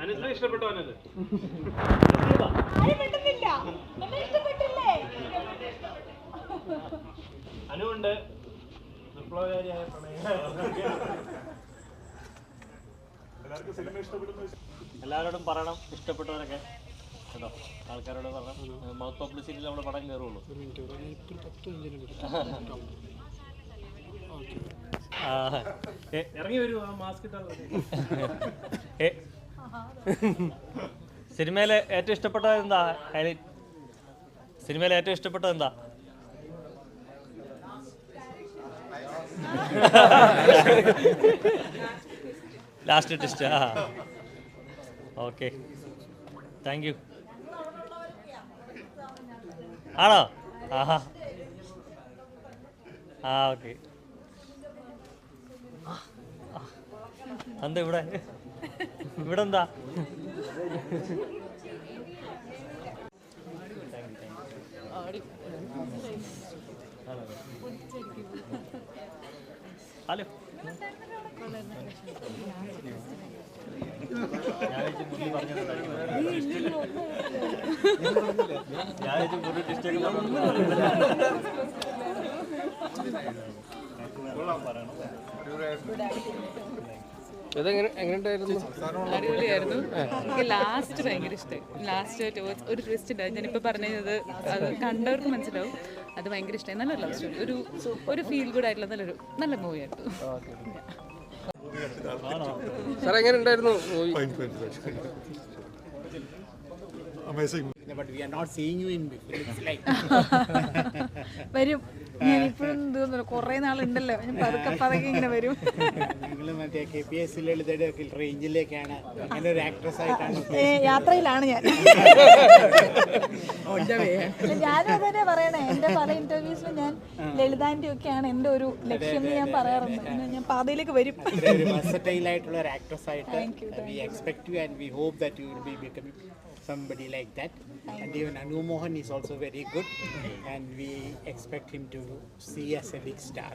അനുസിനെ ഇഷ്ടപ്പെട്ടോ അനത്? അനുണ്ട് വിപ്ലവകാരിയായ എല്ലാവരോടും പറയണം ഇഷ്ടപ്പെട്ടവരൊക്കെ കേട്ടോ. ആൾക്കാരോട് പറഞ്ഞു മൗത്ത് പബ്ലിസിറ്റിയിൽ നമ്മൾ പടം കയറുള്ളൂ ഇറങ്ങി വരൂ ആ മാസ്ക് സിനിമയിലെ ഏറ്റവും ഇഷ്ടപ്പെട്ടത് എന്താ ഹൈലൈറ്റ് സിനിമയിലെ ഏറ്റവും ഇഷ്ടപ്പെട്ടത് എന്താ? ലാസ്റ്റ് ടെസ്റ്റ് ആ. ഓക്കെ താങ്ക് യു ആണോ? ആഹാ. ആ ഓക്കെ. എന്താ ഇവിടെ? ഇവിടെ എന്താ ഹലോ ഞാൻ വെച്ച് അടിപൊളിയായിരുന്നു. എനിക്ക് ലാസ്റ്റ് ഭയങ്കര ഇഷ്ടമായി ലാസ്റ്റ് ഒരു ട്വിസ്റ്റ് ഉണ്ട് ഞാനിപ്പോൾ പറഞ്ഞത് അത് കണ്ടവർക്ക് മനസ്സിലാവും. അത് ഭയങ്കര ഇഷ്ടമായി നല്ല ലവ് സ്റ്റോറി ഒരു ഒരു ഫീൽ ഗുഡ് ആയിട്ടുള്ള നല്ലൊരു നല്ല മൂവി ആയിരുന്നു. സാർ എങ്ങനെ ഉണ്ടായിരുന്നു വരും. ഞാൻ ഇപ്പോഴും തോന്നുന്നു കുറെ നാളുണ്ടല്ലോ. ഞാൻ പതുക്കെ പതുക്കെ ഇങ്ങനെ വരും. റേഞ്ചിലേക്കാണ് അങ്ങനെ ഒരു ആക്ട്രസ് ആയിട്ടാണ് യാത്രയിലാണ് ഞാൻ. ഞാനും അതന്നെ പറയണേ. എന്റെ പല ഇന്റർവ്യൂസിലും ഞാൻ ലളിതാന്റെ ഒക്കെയാണ് എന്റെ ഒരു ലക്ഷ്യം എന്ന് ഞാൻ പറയാറുണ്ട്. ഞാൻ പാതയിലേക്ക് വരും. ആയിട്ടുള്ള ഒരു ആക്ട്രസ് ആയിട്ട് we expect you and we hope that you will be becoming somebody like that and even Anu Mohan is also very good and we expect him to see as a big star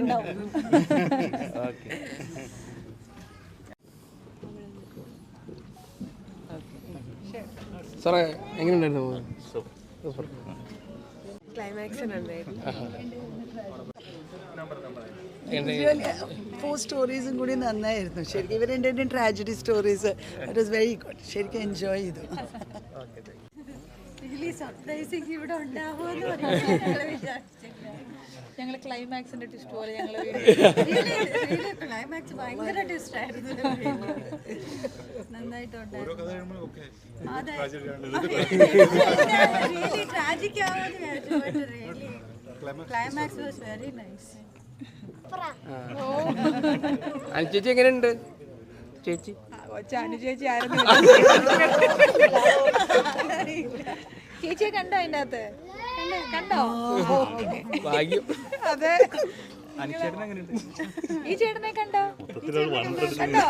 ഉണ്ടാവും സാറേ എങ്ങനെയുണ്ടായിരുന്നു movie four സ്റ്റോറീസും കൂടി നന്നായിരുന്നു. ശരിക്കും ഇവർ രണ്ടും tragedy stories it was very good ശരിക്കും enjoy ചെയ്തു. സർപ്രൈസിങ് ഇവിടെ ഉണ്ടാവുമെന്ന് ഞങ്ങൾ ക്ലൈമാക്സിന്റെ ട്വിസ്റ്റ് പോലെ ഞങ്ങൾ ക്ലൈമാക്സ് ഭയങ്കര ടിസ്റ്റ് ആയിരുന്നു. നന്നായിട്ടുണ്ടായിരുന്നു. അതെ. ട്രാജിക് ആവുമെന്ന് വിചാരിച്ചു. ക്ലൈമാക്സ് വാസ് വെരി നൈസ് അനുചേച്ചി എങ്ങനെയുണ്ട്? ചേച്ചി? അനു ചേച്ചി ആയിരുന്നു ചേച്ചിയെ കണ്ടോ അതിന്റെ അകത്ത്? കണ്ടോ? ഭാഗ്യം. അതെ. ഈ ചേട്ടനെ കണ്ടോ? കണ്ടോ?